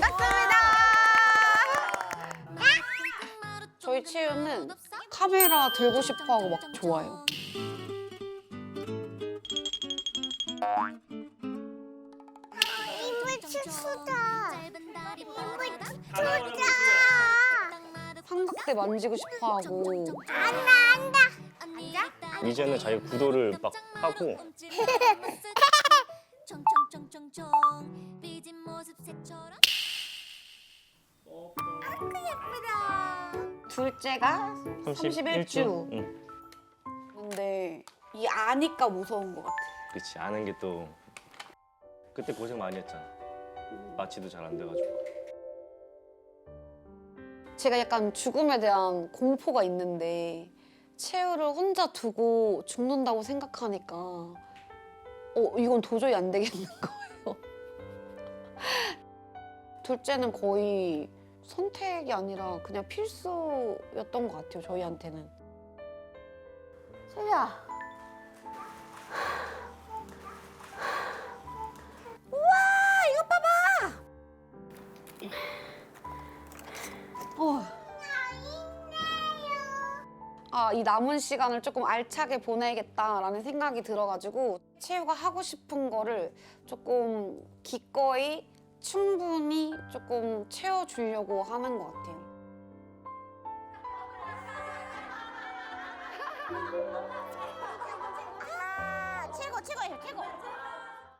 반갑습니다. 저희 치유는 카메라 들고 싶어하고 막 좋아요. 인물 치수다. 인물 치수다. 삼각대 만지고 싶어하고. 안다 안다. 안다? 이제는 자기 구도를 막 하고. 정정정정정 삐진 모습 새처럼 예쁘다. 둘째가 31주. 응. 근데 이 아니까 무서운 것 같아. 그치 아는 게 또 그때 고생 많이 했잖아. 마취도 잘 안 돼가지고. 제가 약간 죽음에 대한 공포가 있는데 채우를 혼자 두고 죽는다고 생각하니까 어 이건 도저히 안 되겠는 거예요. 둘째는 거의 선택이 아니라 그냥 필수였던 것 같아요 저희한테는. 소야. 어. 아, 이 남은 시간을 조금 알차게 보내야겠다라는 생각이 들어가지고 채우가 하고 싶은 거를 조금 기꺼이 충분히 조금 채워주려고 하는 것 같아요.